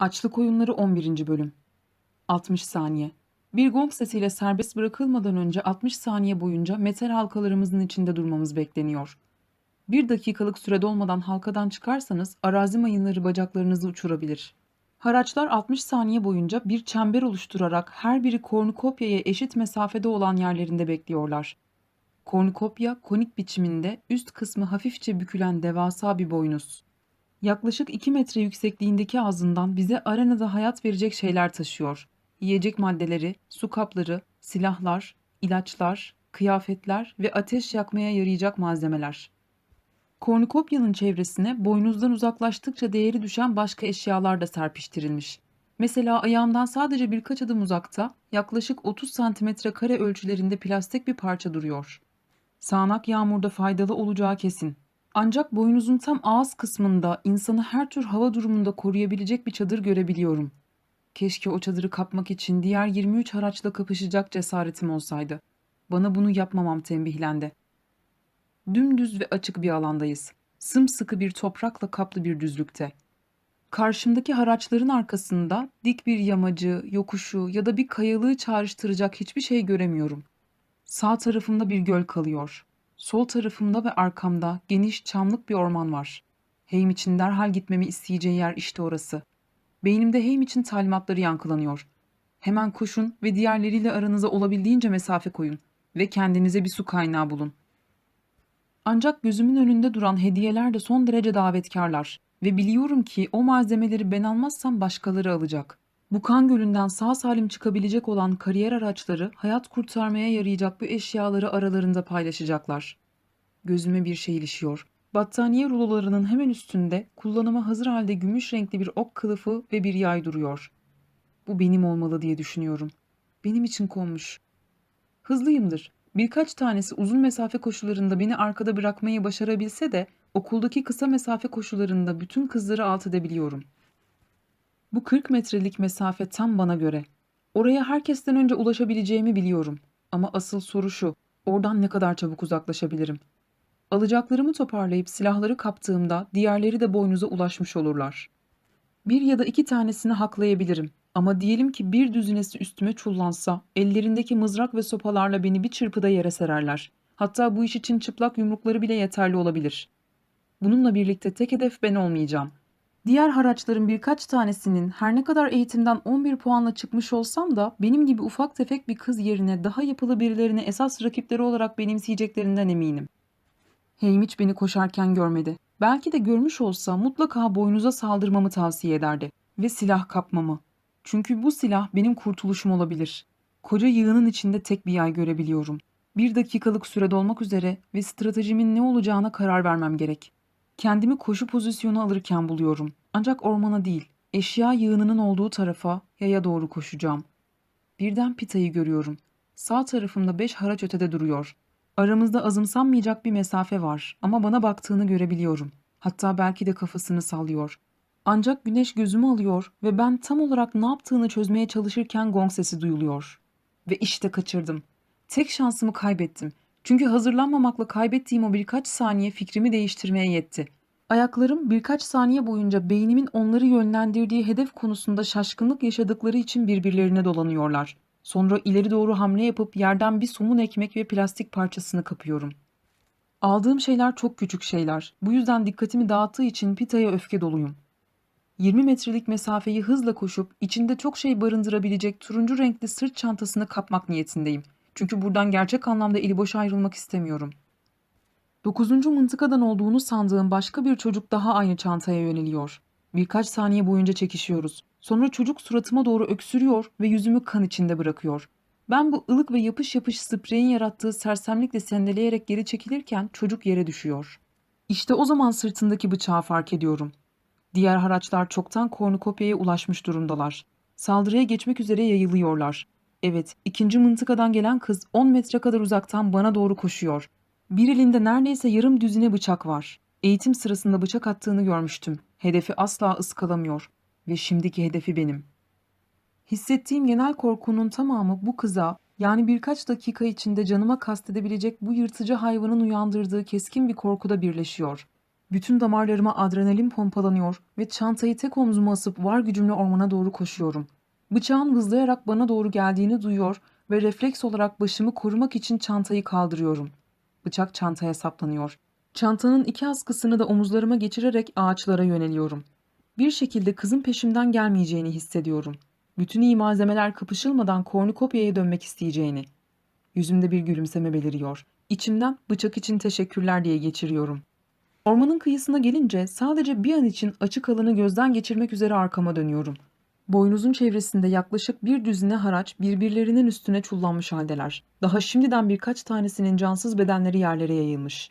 Açlık Oyunları 11. Bölüm 60 saniye. Bir gong sesiyle serbest bırakılmadan önce 60 saniye boyunca metal halkalarımızın içinde durmamız bekleniyor. Bir dakikalık sürede olmadan halkadan çıkarsanız arazi mayınları bacaklarınızı uçurabilir. Haraçlar 60 saniye boyunca bir çember oluşturarak her biri kornukopyaya eşit mesafede olan yerlerinde bekliyorlar. Kornukopya konik biçiminde üst kısmı hafifçe bükülen devasa bir boynuz. Yaklaşık 2 metre yüksekliğindeki ağzından bize arenada hayat verecek şeyler taşıyor. Yiyecek maddeleri, su kapları, silahlar, ilaçlar, kıyafetler ve ateş yakmaya yarayacak malzemeler. Kornukopyanın çevresine boynuzdan uzaklaştıkça değeri düşen başka eşyalar da serpiştirilmiş. Mesela ayağımdan sadece birkaç adım uzakta yaklaşık 30 santimetre kare ölçülerinde plastik bir parça duruyor. Sağanak yağmurda faydalı olacağı kesin. Ancak boynuzun tam ağız kısmında insanı her tür hava durumunda koruyabilecek bir çadır görebiliyorum. Keşke o çadırı kapmak için diğer 23 haraçla kapışacak cesaretim olsaydı. Bana bunu yapmamam tembihlendi. Dümdüz ve açık bir alandayız. Sımsıkı bir toprakla kaplı bir düzlükte. Karşımdaki haraçların arkasında dik bir yamacı, yokuşu ya da bir kayalığı çağrıştıracak hiçbir şey göremiyorum. Sağ tarafımda bir göl kalıyor. Sol tarafımda ve arkamda geniş çamlık bir orman var. Heym için derhal gitmemi isteyeceği yer işte orası. Beynimde Heym için talimatları yankılanıyor. Hemen koşun ve diğerleriyle aranıza olabildiğince mesafe koyun ve kendinize bir su kaynağı bulun. Ancak gözümün önünde duran hediyeler de son derece davetkarlar ve biliyorum ki o malzemeleri ben almazsam başkaları alacak. Bu kan gölünden sağ salim çıkabilecek olan kariyer araçları hayat kurtarmaya yarayacak bu eşyaları aralarında paylaşacaklar. Gözüme bir şey ilişiyor. Battaniye rulolarının hemen üstünde kullanıma hazır halde gümüş renkli bir ok kılıfı ve bir yay duruyor. Bu benim olmalı diye düşünüyorum. Benim için konmuş. Hızlıyımdır. Birkaç tanesi uzun mesafe koşularında beni arkada bırakmayı başarabilse de okuldaki kısa mesafe koşularında bütün kızları alt edebiliyorum. Bu 40 metrelik mesafe tam bana göre. Oraya herkesten önce ulaşabileceğimi biliyorum. Ama asıl soru şu, oradan ne kadar çabuk uzaklaşabilirim? Alacaklarımı toparlayıp silahları kaptığımda diğerleri de boynuza ulaşmış olurlar. Bir ya da iki tanesini haklayabilirim. Ama diyelim ki bir düzinesi üstüme çullansa, ellerindeki mızrak ve sopalarla beni bir çırpıda yere sererler. Hatta bu iş için çıplak yumrukları bile yeterli olabilir. Bununla birlikte tek hedef ben olmayacağım. Diğer haraçların birkaç tanesinin her ne kadar eğitimden 11 puanla çıkmış olsam da benim gibi ufak tefek bir kız yerine daha yapılı birilerini esas rakipleri olarak benimseyeceklerinden eminim. Heym hiç beni koşarken görmedi. Belki de görmüş olsa mutlaka boynuza saldırmamı tavsiye ederdi ve silah kapmamı. Çünkü bu silah benim kurtuluşum olabilir. Koca yığının içinde tek bir yay görebiliyorum. Bir dakikalık sürede olmak üzere ve stratejimin ne olacağına karar vermem gerek. Kendimi koşu pozisyonu alırken buluyorum. Ancak ormana değil, eşya yığınının olduğu tarafa, yaya doğru koşacağım. Birden Pita'yı görüyorum. Sağ tarafımda beş haraç ötede duruyor. Aramızda azımsanmayacak bir mesafe var ama bana baktığını görebiliyorum. Hatta belki de kafasını sallıyor. Ancak güneş gözümü alıyor ve ben tam olarak ne yaptığını çözmeye çalışırken gong sesi duyuluyor. Ve işte kaçırdım. Tek şansımı kaybettim. Çünkü hazırlanmamakla kaybettiğim o birkaç saniye fikrimi değiştirmeye yetti. Ayaklarım birkaç saniye boyunca beynimin onları yönlendirdiği hedef konusunda şaşkınlık yaşadıkları için birbirlerine dolanıyorlar. Sonra ileri doğru hamle yapıp yerden bir somun ekmek ve plastik parçasını kapıyorum. Aldığım şeyler çok küçük şeyler. Bu yüzden dikkatimi dağıttığı için Pita'ya öfke doluyum. 20 metrelik mesafeyi hızla koşup içinde çok şey barındırabilecek turuncu renkli sırt çantasını kapmak niyetindeyim. Çünkü buradan gerçek anlamda eli boş ayrılmak istemiyorum. Dokuzuncu mıntıkadan olduğunu sandığım başka bir çocuk daha aynı çantaya yöneliyor. Birkaç saniye boyunca çekişiyoruz. Sonra çocuk suratıma doğru öksürüyor ve yüzümü kan içinde bırakıyor. Ben bu ılık ve yapış yapış spreyin yarattığı sersemlikle sendeleyerek geri çekilirken çocuk yere düşüyor. İşte o zaman sırtındaki bıçağı fark ediyorum. Diğer haraçlar çoktan kornukopyaya ulaşmış durumdalar. Saldırıya geçmek üzere yayılıyorlar. Evet, ikinci mıntıkadan gelen kız 10 metre kadar uzaktan bana doğru koşuyor. Bir elinde neredeyse yarım düzine bıçak var. Eğitim sırasında bıçak attığını görmüştüm. Hedefi asla ıskalamıyor. Ve şimdiki hedefi benim. Hissettiğim genel korkunun tamamı bu kıza, yani birkaç dakika içinde canıma kastedebilecek bu yırtıcı hayvanın uyandırdığı keskin bir korkuda birleşiyor. Bütün damarlarıma adrenalin pompalanıyor ve çantayı tek omzuma asıp var gücümle ormana doğru koşuyorum. Bıçağın hızlayarak bana doğru geldiğini duyuyor ve refleks olarak başımı korumak için çantayı kaldırıyorum. Bıçak çantaya saplanıyor. Çantanın iki askısını da omuzlarıma geçirerek ağaçlara yöneliyorum. Bir şekilde kızın peşimden gelmeyeceğini hissediyorum. Bütün iyi malzemeler kapışılmadan kornukopyaya dönmek isteyeceğini. Yüzümde bir gülümseme beliriyor. İçimden bıçak için teşekkürler diye geçiriyorum. Ormanın kıyısına gelince sadece bir an için açık alanı gözden geçirmek üzere arkama dönüyorum. Boynuzun çevresinde yaklaşık bir düzine haraç birbirlerinin üstüne çullanmış haldeler. Daha şimdiden birkaç tanesinin cansız bedenleri yerlere yayılmış.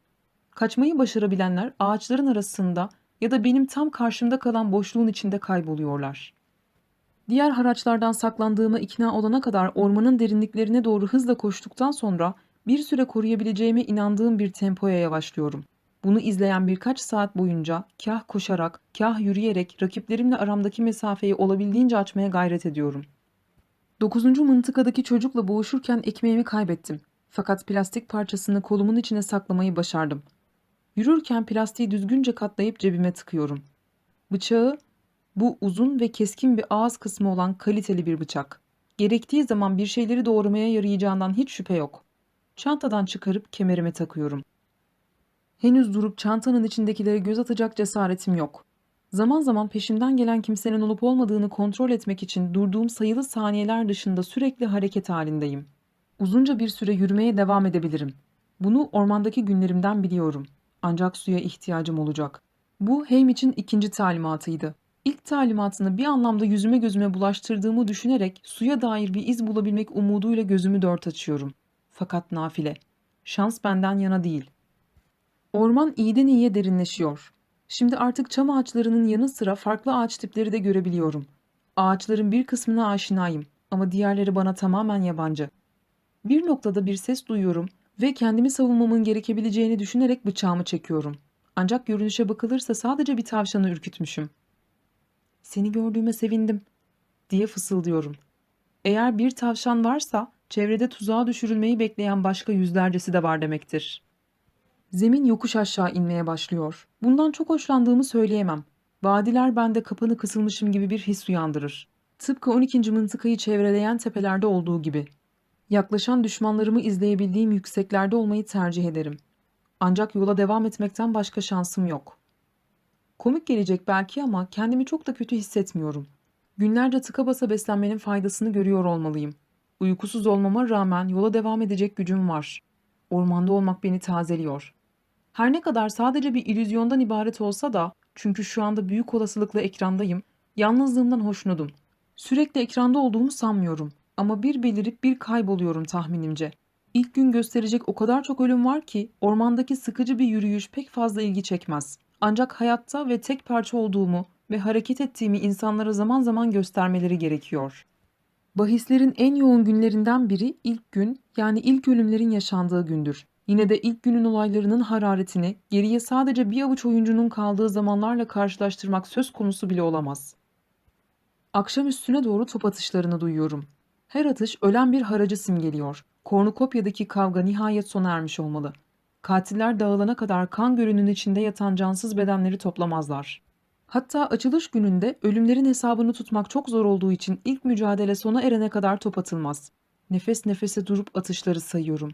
Kaçmayı başarabilenler ağaçların arasında ya da benim tam karşımda kalan boşluğun içinde kayboluyorlar. Diğer haraçlardan saklandığıma ikna olana kadar ormanın derinliklerine doğru hızla koştuktan sonra bir süre koruyabileceğime inandığım bir tempoya yavaşlıyorum. Bunu izleyen birkaç saat boyunca kah koşarak, kah yürüyerek rakiplerimle aramdaki mesafeyi olabildiğince açmaya gayret ediyorum. Dokuzuncu mıntıkadaki çocukla boğuşurken ekmeğimi kaybettim. Fakat plastik parçasını kolumun içine saklamayı başardım. Yürürken plastiği düzgünce katlayıp cebime tıkıyorum. Bıçağı, bu uzun ve keskin bir ağız kısmı olan kaliteli bir bıçak. Gerektiği zaman bir şeyleri doğramaya yarayacağından hiç şüphe yok. Çantadan çıkarıp kemerime takıyorum. Henüz durup çantanın içindekilere göz atacak cesaretim yok. Zaman zaman peşimden gelen kimsenin olup olmadığını kontrol etmek için durduğum sayılı saniyeler dışında sürekli hareket halindeyim. Uzunca bir süre yürümeye devam edebilirim. Bunu ormandaki günlerimden biliyorum. Ancak suya ihtiyacım olacak. Bu Haim için ikinci talimatıydı. İlk talimatını bir anlamda yüzüme gözüme bulaştırdığımı düşünerek suya dair bir iz bulabilmek umuduyla gözümü dört açıyorum. Fakat nafile. Şans benden yana değil. Orman iyiden iyiye derinleşiyor. Şimdi artık çam ağaçlarının yanı sıra farklı ağaç tipleri de görebiliyorum. Ağaçların bir kısmına aşinayım ama diğerleri bana tamamen yabancı. Bir noktada bir ses duyuyorum ve kendimi savunmamın gerekebileceğini düşünerek bıçağımı çekiyorum. Ancak görünüşe bakılırsa sadece bir tavşanı ürkütmüşüm. Seni gördüğüme sevindim diye fısıldıyorum. Eğer bir tavşan varsa çevrede tuzağa düşürülmeyi bekleyen başka yüzlercesi de var demektir. Zemin yokuş aşağı inmeye başlıyor. Bundan çok hoşlandığımı söyleyemem. Vadiler bende kapanı kısılmışım gibi bir his uyandırır. Tıpkı 12. mıntıkayı çevreleyen tepelerde olduğu gibi. Yaklaşan düşmanlarımı izleyebildiğim yükseklerde olmayı tercih ederim. Ancak yola devam etmekten başka şansım yok. Komik gelecek belki ama kendimi çok da kötü hissetmiyorum. Günlerce tıka basa beslenmenin faydasını görüyor olmalıyım. Uykusuz olmama rağmen yola devam edecek gücüm var. Ormanda olmak beni tazeliyor. Her ne kadar sadece bir illüzyondan ibaret olsa da çünkü şu anda büyük olasılıkla ekrandayım, yalnızlığımdan hoşnutum. Sürekli ekranda olduğumu sanmıyorum ama bir belirip bir kayboluyorum tahminimce. İlk gün gösterecek o kadar çok ölüm var ki ormandaki sıkıcı bir yürüyüş pek fazla ilgi çekmez. Ancak hayatta ve tek parça olduğumu ve hareket ettiğimi insanlara zaman zaman göstermeleri gerekiyor. Bahislerin en yoğun günlerinden biri ilk gün yani ilk ölümlerin yaşandığı gündür. Yine de ilk günün olaylarının hararetini geriye sadece bir avuç oyuncunun kaldığı zamanlarla karşılaştırmak söz konusu bile olamaz. Akşam üstüne doğru top atışlarını duyuyorum. Her atış ölen bir haracı simgeliyor. Kornukopya'daki kavga nihayet sona ermiş olmalı. Katiller dağılana kadar kan gölünün içinde yatan cansız bedenleri toplamazlar. Hatta açılış gününde ölümlerin hesabını tutmak çok zor olduğu için ilk mücadele sona erene kadar top atılmaz. Nefes nefese durup atışları sayıyorum.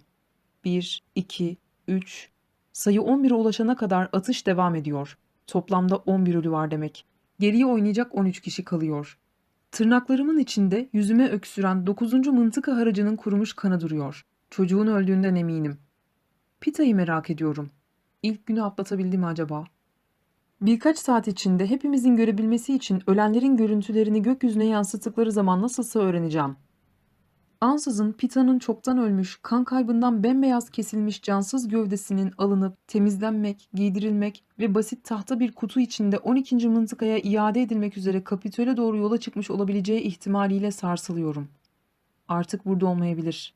1, 2, 3. Sayı 11'e ulaşana kadar atış devam ediyor. Toplamda 11 ölü var demek. Geriye oynayacak 13 kişi kalıyor. Tırnaklarımın içinde yüzüme öksüren 9. mıntıka haracının kurumuş kanı duruyor. Çocuğun öldüğünden eminim. Pita'yı merak ediyorum. İlk günü atlatabildi mi acaba? Birkaç saat içinde hepimizin görebilmesi için ölenlerin görüntülerini gökyüzüne yansıttıkları zaman nasılsa öğreneceğim. Ansızın Pita'nın çoktan ölmüş, kan kaybından bembeyaz kesilmiş cansız gövdesinin alınıp temizlenmek, giydirilmek ve basit tahta bir kutu içinde 12. mıntıkaya iade edilmek üzere Kapitol'e doğru yola çıkmış olabileceği ihtimaliyle sarsılıyorum. Artık burada olmayabilir.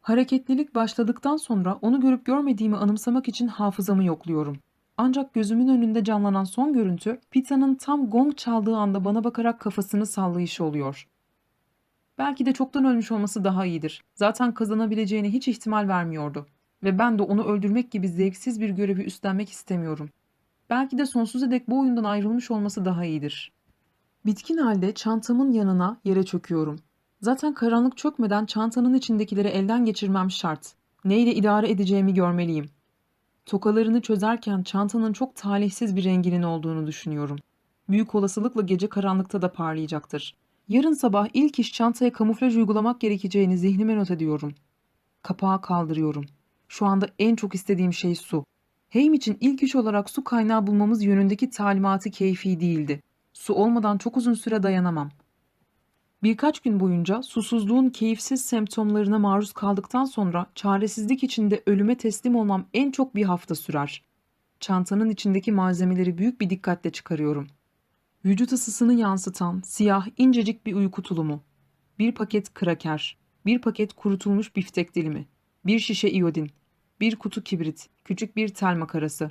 Hareketlilik başladıktan sonra onu görüp görmediğimi anımsamak için hafızamı yokluyorum. Ancak gözümün önünde canlanan son görüntü Pita'nın tam gong çaldığı anda bana bakarak kafasını sallayışı oluyor. Belki de çoktan ölmüş olması daha iyidir. Zaten kazanabileceğine hiç ihtimal vermiyordu. Ve ben de onu öldürmek gibi zevksiz bir görevi üstlenmek istemiyorum. Belki de sonsuza dek bu oyundan ayrılmış olması daha iyidir. Bitkin halde çantamın yanına yere çöküyorum. Zaten karanlık çökmeden çantanın içindekileri elden geçirmem şart. Neyle idare edeceğimi görmeliyim. Tokalarını çözerken çantanın çok talihsiz bir renginin olduğunu düşünüyorum. Büyük olasılıkla gece karanlıkta da parlayacaktır. Yarın sabah ilk iş çantaya kamuflaj uygulamak gerekeceğini zihnime not ediyorum. Kapağı kaldırıyorum. Şu anda en çok istediğim şey su. Heym için ilk iş olarak su kaynağı bulmamız yönündeki talimatı keyfi değildi. Su olmadan çok uzun süre dayanamam. Birkaç gün boyunca susuzluğun keyifsiz semptomlarına maruz kaldıktan sonra çaresizlik içinde ölüme teslim olmam en çok bir hafta sürer. Çantanın içindeki malzemeleri büyük bir dikkatle çıkarıyorum. Vücut ısısını yansıtan siyah incecik bir uyku tulumu, bir paket kraker, bir paket kurutulmuş biftek dilimi, bir şişe iyodin, bir kutu kibrit, küçük bir tel makarası,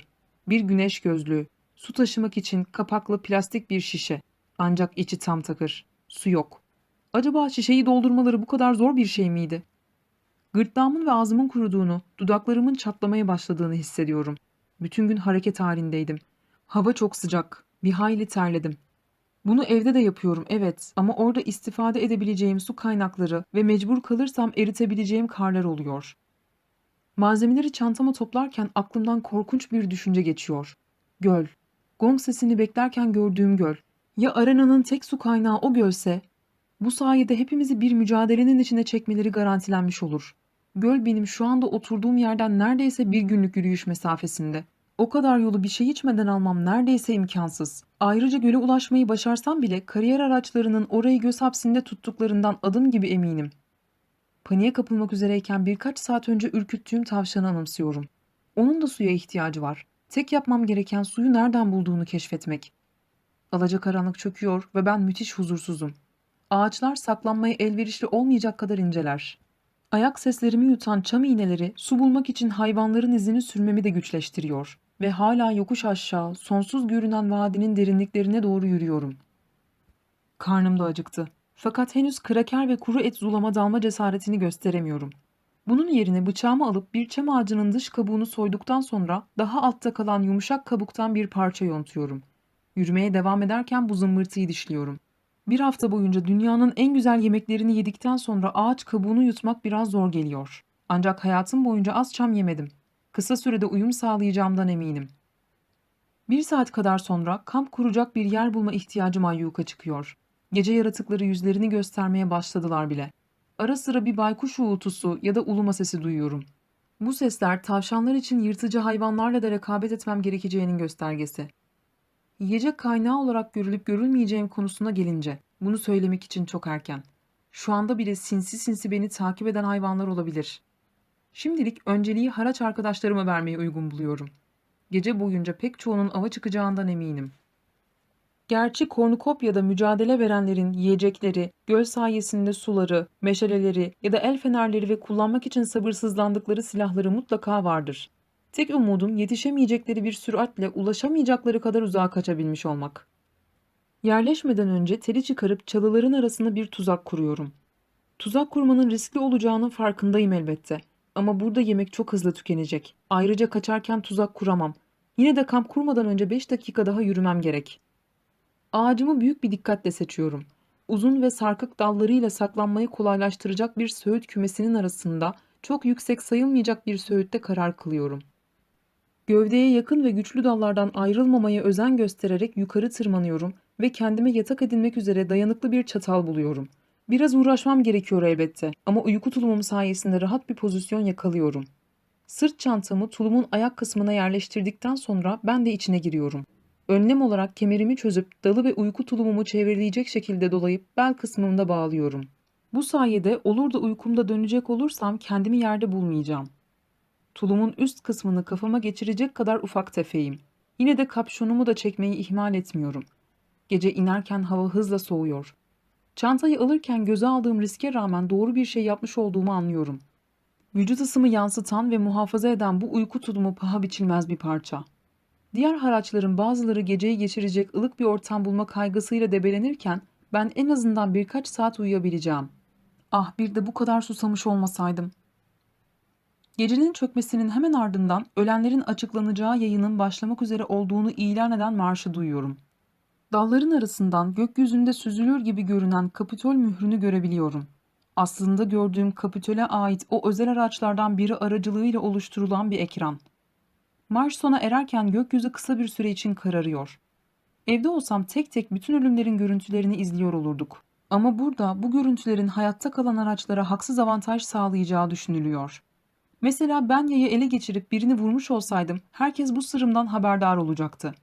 bir güneş gözlüğü, su taşımak için kapaklı plastik bir şişe. Ancak içi tam takır. Su yok. Acaba şişeyi doldurmaları bu kadar zor bir şey miydi? Gırtlağımın ve ağzımın kuruduğunu, dudaklarımın çatlamaya başladığını hissediyorum. Bütün gün hareket halindeydim. Hava çok sıcak. Bir hayli terledim. Bunu evde de yapıyorum evet ama orada istifade edebileceğim su kaynakları ve mecbur kalırsam eritebileceğim karlar oluyor. Malzemeleri çantama toplarken aklımdan korkunç bir düşünce geçiyor. Göl. Gong sesini beklerken gördüğüm göl. Ya arenanın tek su kaynağı o gölse? Bu sayede hepimizi bir mücadelenin içine çekmeleri garantilenmiş olur. Göl benim şu anda oturduğum yerden neredeyse bir günlük yürüyüş mesafesinde. O kadar yolu bir şey içmeden almam neredeyse imkansız. Ayrıca göle ulaşmayı başarsam bile kariyer araçlarının orayı göz hapsinde tuttuklarından adım gibi eminim. Paniğe kapılmak üzereyken birkaç saat önce ürküttüğüm tavşanı anımsıyorum. Onun da suya ihtiyacı var. Tek yapmam gereken suyu nereden bulduğunu keşfetmek. Alacakaranlık çöküyor ve ben müthiş huzursuzum. Ağaçlar saklanmaya elverişli olmayacak kadar inceler. Ayak seslerimi yutan çam iğneleri su bulmak için hayvanların izini sürmemi de güçleştiriyor ve hala yokuş aşağı sonsuz görünen vadinin derinliklerine doğru yürüyorum. Karnım da acıktı. Fakat henüz kraker ve kuru et zulama dalma cesaretini gösteremiyorum. Bunun yerine bıçağımı alıp bir çam ağacının dış kabuğunu soyduktan sonra daha altta kalan yumuşak kabuktan bir parça yontuyorum. Yürümeye devam ederken bu zımbırtıyı dişliyorum. Bir hafta boyunca dünyanın en güzel yemeklerini yedikten sonra ağaç kabuğunu yutmak biraz zor geliyor. Ancak hayatım boyunca az çam yemedim. Kısa sürede uyum sağlayacağımdan eminim. Bir saat kadar sonra kamp kuracak bir yer bulma ihtiyacım ayyuka çıkıyor. Gece yaratıkları yüzlerini göstermeye başladılar bile. Ara sıra bir baykuş uğultusu ya da uluma sesi duyuyorum. Bu sesler tavşanlar için yırtıcı hayvanlarla da rekabet etmem gerekeceğinin göstergesi. Yiyecek kaynağı olarak görülüp görülmeyeceğim konusuna gelince bunu söylemek için çok erken. Şu anda bile sinsi sinsi beni takip eden hayvanlar olabilir. Şimdilik önceliği haraç arkadaşlarıma vermeyi uygun buluyorum. Gece boyunca pek çoğunun ava çıkacağından eminim. Gerçi kornukopyada mücadele verenlerin yiyecekleri, göl sayesinde suları, meşaleleri ya da el fenerleri ve kullanmak için sabırsızlandıkları silahları mutlaka vardır. Tek umudum yetişemeyecekleri bir süratle ulaşamayacakları kadar uzağa kaçabilmiş olmak. Yerleşmeden önce teli çıkarıp çalıların arasında bir tuzak kuruyorum. Tuzak kurmanın riskli olacağının farkındayım elbette. Ama burada yemek çok hızlı tükenecek. Ayrıca kaçarken tuzak kuramam. Yine de kamp kurmadan önce 5 dakika daha yürümem gerek. Ağacımı büyük bir dikkatle seçiyorum. Uzun ve sarkık dallarıyla saklanmayı kolaylaştıracak bir söğüt kümesinin arasında çok yüksek sayılmayacak bir söğütte karar kılıyorum. Gövdeye yakın ve güçlü dallardan ayrılmamaya özen göstererek yukarı tırmanıyorum ve kendime yatak edinmek üzere dayanıklı bir çatal buluyorum. Biraz uğraşmam gerekiyor elbette ama uyku tulumum sayesinde rahat bir pozisyon yakalıyorum. Sırt çantamı tulumun ayak kısmına yerleştirdikten sonra ben de içine giriyorum. Önlem olarak kemerimi çözüp dalı ve uyku tulumumu çevreleyecek şekilde dolayıp bel kısmımda bağlıyorum. Bu sayede olur da uykumda dönecek olursam kendimi yerde bulmayacağım. Tulumun üst kısmını kafama geçirecek kadar ufak tefeyim. Yine de kapşonumu da çekmeyi ihmal etmiyorum. Gece inerken hava hızla soğuyor. Çantayı alırken göze aldığım riske rağmen doğru bir şey yapmış olduğumu anlıyorum. Vücut ısımı yansıtan ve muhafaza eden bu uyku tulumu paha biçilmez bir parça. Diğer haraçların bazıları geceyi geçirecek ılık bir ortam bulma kaygısıyla debelenirken ben en azından birkaç saat uyuyabileceğim. Ah bir de bu kadar susamış olmasaydım. Gecenin çökmesinin hemen ardından ölenlerin açıklanacağı yayının başlamak üzere olduğunu ilan eden marşı duyuyorum. Dalların arasından gökyüzünde süzülür gibi görünen Kapitol mührünü görebiliyorum. Aslında gördüğüm Kapitol'e ait o özel araçlardan biri aracılığıyla oluşturulan bir ekran. Marş sona ererken gökyüzü kısa bir süre için kararıyor. Evde olsam tek tek bütün ölümlerin görüntülerini izliyor olurduk. Ama burada bu görüntülerin hayatta kalan araçlara haksız avantaj sağlayacağı düşünülüyor. Mesela ben yayı ele geçirip birini vurmuş olsaydım herkes bu sırrımdan haberdar olacaktı.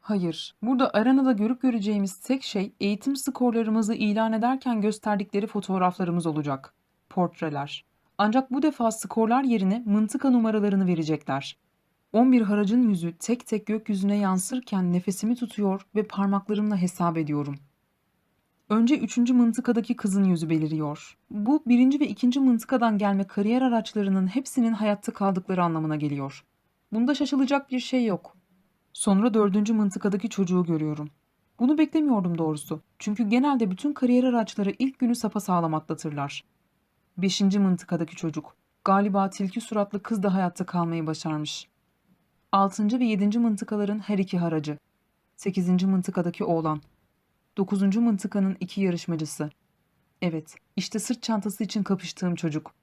Hayır, burada arenada görüp göreceğimiz tek şey eğitim skorlarımızı ilan ederken gösterdikleri fotoğraflarımız olacak. Portreler. Ancak bu defa skorlar yerine mıntıka numaralarını verecekler. 11 haracın yüzü tek tek gökyüzüne yansırken nefesimi tutuyor ve parmaklarımla hesap ediyorum. Önce üçüncü mıntıkadaki kızın yüzü beliriyor. Bu birinci ve ikinci mıntıkadan gelme kariyer araçlarının hepsinin hayatta kaldıkları anlamına geliyor. Bunda şaşılacak bir şey yok. Sonra dördüncü mıntıkadaki çocuğu görüyorum. Bunu beklemiyordum doğrusu. Çünkü genelde bütün kariyer araçları ilk günü sapasağlam atlatırlar. Beşinci mıntıkadaki çocuk. Galiba tilki suratlı kız da hayatta kalmayı başarmış. Altıncı ve yedinci mıntıkaların her iki haracı. Sekizinci mıntıkadaki oğlan. Dokuzuncu mıntıkanın iki yarışmacısı. Evet, işte sırt çantası için kapıştığım çocuk.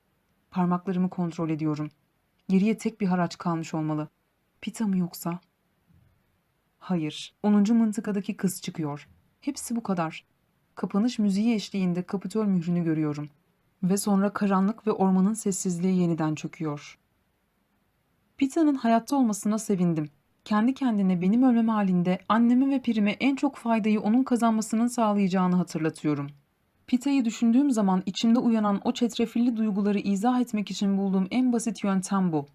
Parmaklarımı kontrol ediyorum. Geriye tek bir haraç kalmış olmalı. Pita mı yoksa? Hayır, 10. mıntıkadaki kız çıkıyor. Hepsi bu kadar. Kapanış müziği eşliğinde Kapitol mührünü görüyorum. Ve sonra karanlık ve ormanın sessizliği yeniden çöküyor. Pita'nın hayatta olmasına sevindim. Kendi kendine benim ölmem halinde anneme ve pirime en çok faydayı onun kazanmasının sağlayacağını hatırlatıyorum. Pita'yı düşündüğüm zaman içimde uyanan o çetrefilli duyguları izah etmek için bulduğum en basit yöntem bu.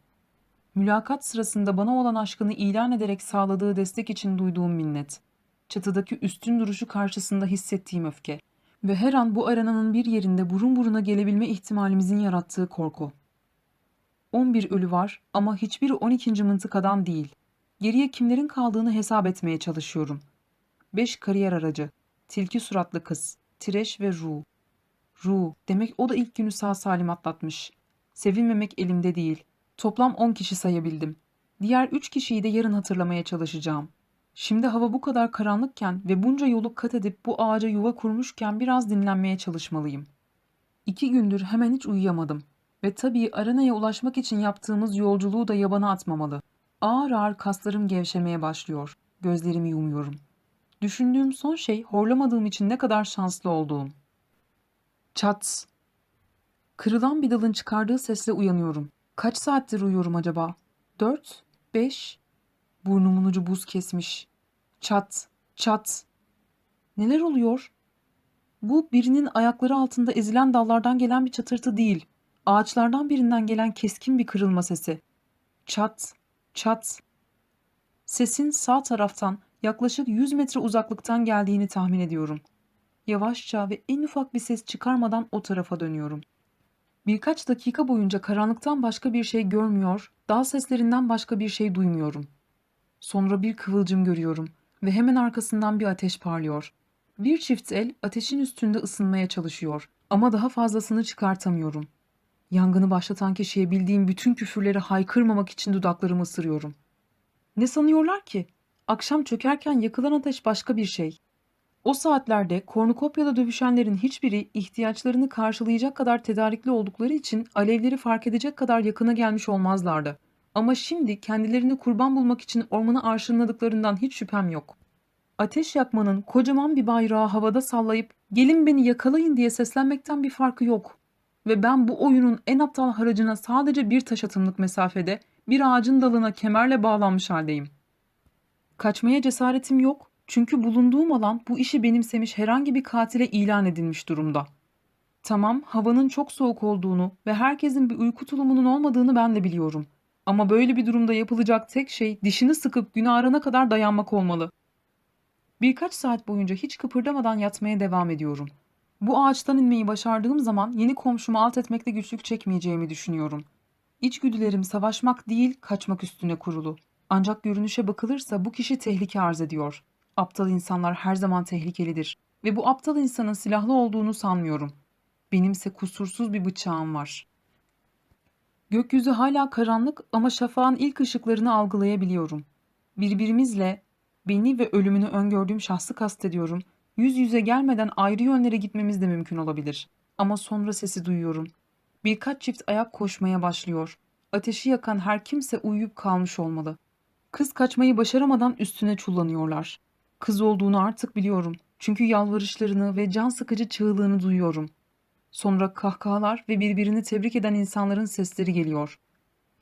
Mülakat sırasında bana olan aşkını ilan ederek sağladığı destek için duyduğum minnet. Çatıdaki üstün duruşu karşısında hissettiğim öfke. Ve her an bu arenanın bir yerinde burun buruna gelebilme ihtimalimizin yarattığı korku. 11 ölü var ama hiçbiri 12. mıntıkadan değil. Geriye kimlerin kaldığını hesap etmeye çalışıyorum. 5 kariyer aracı, tilki suratlı kız, Tireş ve Ru. Ru, demek o da ilk günü sağ salim atlatmış. Sevinmemek elimde değil. Toplam 10 kişi sayabildim. Diğer 3 kişiyi de yarın hatırlamaya çalışacağım. Şimdi hava bu kadar karanlıkken ve bunca yolu kat edip bu ağaca yuva kurmuşken biraz dinlenmeye çalışmalıyım. İki gündür hemen hiç uyuyamadım. Ve tabii arenaya ulaşmak için yaptığımız yolculuğu da yabana atmamalı. Ağır ağır kaslarım gevşemeye başlıyor. Gözlerimi yumuyorum. Düşündüğüm son şey horlamadığım için ne kadar şanslı olduğum. Çat. Kırılan bir dalın çıkardığı sesle uyanıyorum. Kaç saattir uyuyorum acaba? Dört? Beş? Burnumun ucu buz kesmiş. Çat, çat. Neler oluyor? Bu birinin ayakları altında ezilen dallardan gelen bir çatırtı değil. Ağaçlardan birinden gelen keskin bir kırılma sesi. Çat, çat. Sesin sağ taraftan yaklaşık 100 metre uzaklıktan geldiğini tahmin ediyorum. Yavaşça ve en ufak bir ses çıkarmadan o tarafa dönüyorum. Birkaç dakika boyunca karanlıktan başka bir şey görmüyor, dağ seslerinden başka bir şey duymuyorum. Sonra bir kıvılcım görüyorum ve hemen arkasından bir ateş parlıyor. Bir çift el ateşin üstünde ısınmaya çalışıyor ama daha fazlasını çıkartamıyorum. Yangını başlatan kişiye bildiğim bütün küfürleri haykırmamak için dudaklarımı ısırıyorum. Ne sanıyorlar ki? Akşam çökerken yakılan ateş başka bir şey. O saatlerde kornukopyada dövüşenlerin hiçbiri ihtiyaçlarını karşılayacak kadar tedarikli oldukları için alevleri fark edecek kadar yakına gelmiş olmazlardı. Ama şimdi kendilerini kurban bulmak için ormanı arşınladıklarından hiç şüphem yok. Ateş yakmanın kocaman bir bayrağı havada sallayıp gelin beni yakalayın diye seslenmekten bir farkı yok. Ve ben bu oyunun en aptal haracına sadece bir taş atımlık mesafede bir ağacın dalına kemerle bağlanmış haldeyim. Kaçmaya cesaretim yok çünkü bulunduğum alan bu işi benimsemiş herhangi bir katile ilan edilmiş durumda. Tamam, havanın çok soğuk olduğunu ve herkesin bir uyku tulumunun olmadığını ben de biliyorum. Ama böyle bir durumda yapılacak tek şey dişini sıkıp gün ağrına kadar dayanmak olmalı. Birkaç saat boyunca hiç kıpırdamadan yatmaya devam ediyorum. Bu ağaçtan inmeyi başardığım zaman yeni komşumu alt etmekte güçlük çekmeyeceğimi düşünüyorum. İçgüdülerim savaşmak değil, kaçmak üstüne kurulu. Ancak görünüşe bakılırsa bu kişi tehlike arz ediyor. Aptal insanlar her zaman tehlikelidir ve bu aptal insanın silahlı olduğunu sanmıyorum. Benimse kusursuz bir bıçağım var. Gökyüzü hala karanlık ama şafağın ilk ışıklarını algılayabiliyorum. Birbirimizle beni ve ölümünü öngördüğüm şahsı kastediyorum. Yüz yüze gelmeden ayrı yönlere gitmemiz de mümkün olabilir. Ama sonra sesi duyuyorum. Birkaç çift ayak koşmaya başlıyor. Ateşi yakan her kimse uyuyup kalmış olmalı. Kız kaçmayı başaramadan üstüne çullanıyorlar. Kız olduğunu artık biliyorum. Çünkü yalvarışlarını ve can sıkıcı çığlığını duyuyorum. Sonra kahkahalar ve birbirini tebrik eden insanların sesleri geliyor.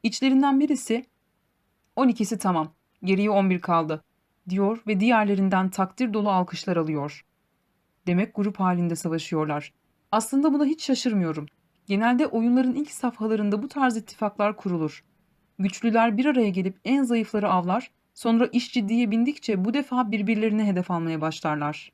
İçlerinden birisi, "12'si tamam, geriye 11 kaldı." Diyor ve diğerlerinden takdir dolu alkışlar alıyor. Demek grup halinde savaşıyorlar. Aslında buna hiç şaşırmıyorum. Genelde oyunların ilk safhalarında bu tarz ittifaklar kurulur. Güçlüler bir araya gelip en zayıfları avlar, sonra iş ciddiye bindikçe bu defa birbirlerine hedef almaya başlarlar.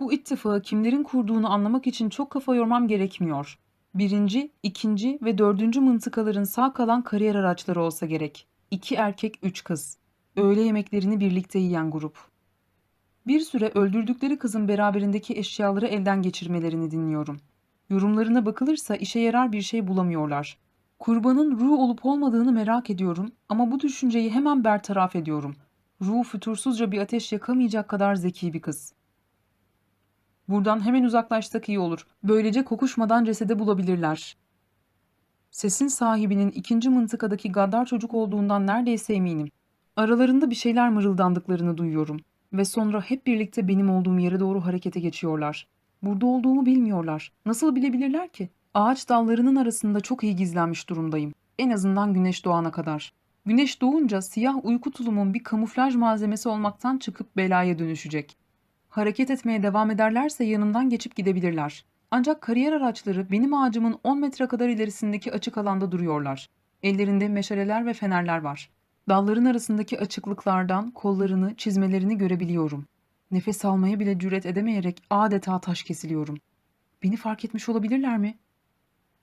Bu ittifağı kimlerin kurduğunu anlamak için çok kafa yormam gerekmiyor. Birinci, ikinci ve dördüncü mıntıkaların sağ kalan kariyer araçları olsa gerek. İki erkek, üç kız. Öğle yemeklerini birlikte yiyen grup. Bir süre öldürdükleri kızın beraberindeki eşyaları elden geçirmelerini dinliyorum. Yorumlarına bakılırsa işe yarar bir şey bulamıyorlar. Kurbanın ruh olup olmadığını merak ediyorum ama bu düşünceyi hemen bertaraf ediyorum. Ruh fütursuzca bir ateş yakamayacak kadar zeki bir kız. Buradan hemen uzaklaşsak iyi olur. Böylece kokuşmadan cesede bulabilirler. Sesin sahibinin ikinci mıntıkadaki gaddar çocuk olduğundan neredeyse eminim. Aralarında bir şeyler mırıldandıklarını duyuyorum ve sonra hep birlikte benim olduğum yere doğru harekete geçiyorlar. Burada olduğumu bilmiyorlar. Nasıl bilebilirler ki? Ağaç dallarının arasında çok iyi gizlenmiş durumdayım. En azından güneş doğana kadar. Güneş doğunca siyah uyku tulumun bir kamuflaj malzemesi olmaktan çıkıp belaya dönüşecek. Hareket etmeye devam ederlerse yanımdan geçip gidebilirler. Ancak kariyer araçları benim ağacımın 10 metre kadar ilerisindeki açık alanda duruyorlar. Ellerinde meşaleler ve fenerler var. Dalların arasındaki açıklıklardan kollarını, çizmelerini görebiliyorum. Nefes almaya bile cüret edemeyerek adeta taş kesiliyorum. Beni fark etmiş olabilirler mi?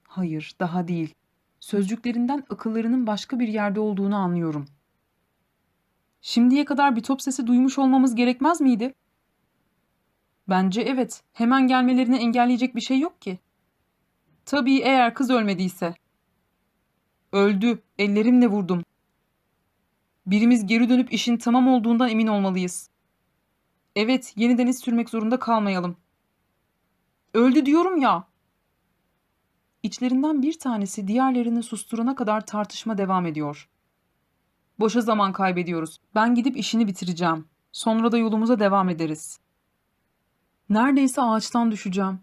Hayır, daha değil. Sözcüklerinden akıllarının başka bir yerde olduğunu anlıyorum. Şimdiye kadar bir top sesi duymuş olmamız gerekmez miydi? Bence evet. Hemen gelmelerini engelleyecek bir şey yok ki. Tabii eğer kız ölmediyse. Öldü. Ellerimle vurdum. Birimiz geri dönüp işin tamam olduğundan emin olmalıyız. Evet, yeniden iz sürmek zorunda kalmayalım. Öldü diyorum ya. İçlerinden bir tanesi diğerlerini susturana kadar tartışma devam ediyor. Boşa zaman kaybediyoruz. Ben gidip işini bitireceğim. Sonra da yolumuza devam ederiz. Neredeyse ağaçtan düşeceğim.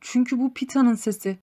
Çünkü bu Pita'nın sesi.